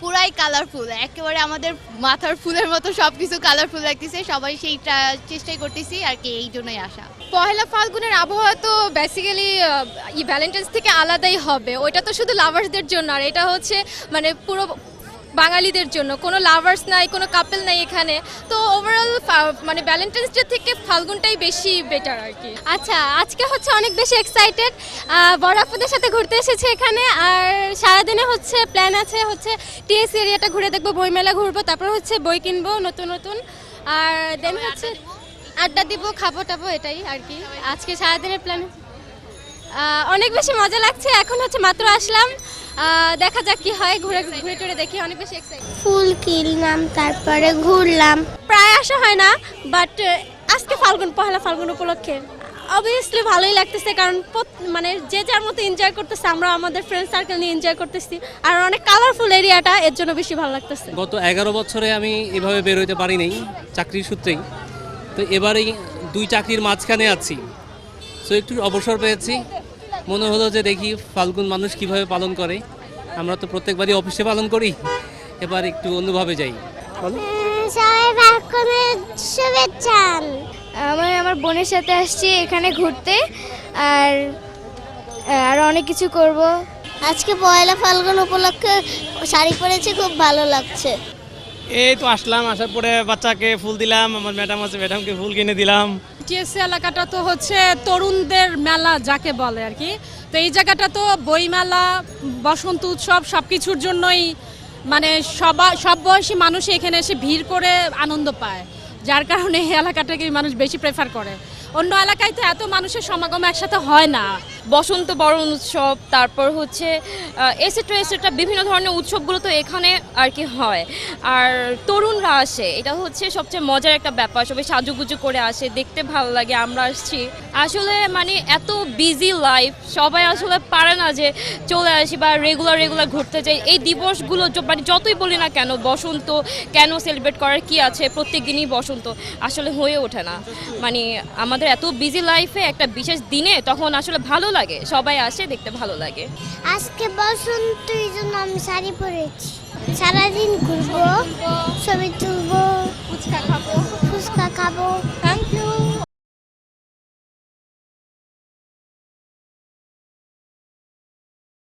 পুরাই কালারফুল একেবারে আমাদের মাথার ফুলের মতো সব কিছু কালারফুল লাগতেছে, সবাই সেইটা চেষ্টাই করতেছি আর কি এই জন্যই আসা। পহেলা ফাল্গুনের আবহাওয়া তো বেসিক্যালি ভ্যালেন্টাইন্স থেকে আলাদাই হবে, ওইটা তো শুধু লাভার্সদের জন্য, আর এটা হচ্ছে মানে পুরো বাঙালিদের জন্য কোনো লাভার্স নাই কোনো কাপেল নাই এখানে। তো ওভারঅল মানে ভ্যালেন্টাইন্স ডে থেকে ফাল্গুনটাই বেশি বেটার আর কি। আচ্ছা আজকে হচ্ছে অনেক বেশি এক্সাইটেড বড়াপুদের সাথে ঘুরতে এসেছি এখানে আর সারাদিনে হচ্ছে প্ল্যান আছে হচ্ছে টিএস এরিয়াটা ঘুরে দেখব বইমেলা ঘুরবো তারপর হচ্ছে বই কিনবো নতুন নতুন। আর দেন হচ্ছে আড্ডা দিব। খাব টাবো এটাই আর কি। আজকে সারাদিনের প্ল্যান অনেক বেশি মজা লাগছে এখন হচ্ছে মাত্র আসলাম। দেখা যাক কি হয় ঘুরে ঘুরে টুরে দেখি অনেক বেশি এক্সাইটেড ফুল কিনলাম তারপরে ঘুরলাম। প্রায় আসা হয় না বাট আজকে ফাল্গুন পহেলা ফাল্গুন উপলক্ষে। অবভিয়াসলি ভালোই লাগতেছে কারণ মানে যে যার মতো এনজয় করতেছে আমরা আমাদের ফ্রেন্ড সার্কেল নিয়ে এনজয় করতেছি। আর অনেক কালারফুল এরিয়াটা এর জন্য বেশি ভালো লাগতেছে। গত এগারো বছরে আমি এভাবে বের হইতে পারি নাই চাকরির সূত্রেই। তো এবারেই দুই চাকরির মাঝখানে আছি। সো একটু অবসর পেয়েছি। মনে হলো যে দেখি ফাল্গুন মানুষ কীভাবে পালন করে। আমরা তো প্রত্যেকবারই অফিসে পালন করি এবার একটু অন্যভাবে যাই। বলো। সবাই ফাল্গুনের শুভেচ্ছা। আমি আমার বোনের সাথে আসছি এখানে ঘুরতে আর আর অনেক কিছু করব। আজকে পয়লা ফাল্গুন উপলক্ষে শাড়ি পরেছি খুব ভালো লাগছে। এই তো আসলাম আসার পরে বাচ্চাকে ফুল দিলাম আমার ম্যাডাম আছে ম্যাডামকে ফুল কিনে দিলাম। টিএসসি এলাকাটা তো হচ্ছে তরুণদের মেলা যাকে বলে আর কি। তো এই জায়গাটা তো বইমেলা, বসন্ত উৎসব সব কিছুর জন্যই মানে সবা, সব বয়সী মানুষই এখানে এসে ভিড় করে আনন্দ পায়। যার কারণে এই এলাকাটাকে মানুষ বেশি প্রেফার করে। অন্য এলাকায় তো এত মানুষের সমাগম একসাথে হয় না। বসন্ত বরণ উৎসব, তারপর হচ্ছে এসেট্রা এসেট্রা বিভিন্ন ধরনের উৎসবগুলো তো এখানে আর কি হয়। আর তরুণরা আসে, এটা হচ্ছে সবচেয়ে মজার একটা ব্যাপার। সবাই সাজুগুজু করে আসে, দেখতে ভালো লাগে, আমরা আসছি। আসলে মানে এত বিজি লাইফ সবাই আসলে পারে না যে চলে আসি বা রেগুলার রেগুলার ঘুরতে যাই। এই দিবসগুলো মানে যতই বলি না কেন, বসন্ত কেন সেলিব্রেট করার কি আছে? প্রত্যেক দিনই বসন্ত আসলে হয়ে ওঠে না। মানে আমাদের এত বিজি লাইফে একটা বিশেষ দিনে তখন আসলে ভালো লাগে, সবাই আসে দেখতে ভালো লাগে। আজকে বসন্ত এই জন্য আমি শাড়ি পরেছি। সারাদিন ঘুরবো, ছবি তুলবো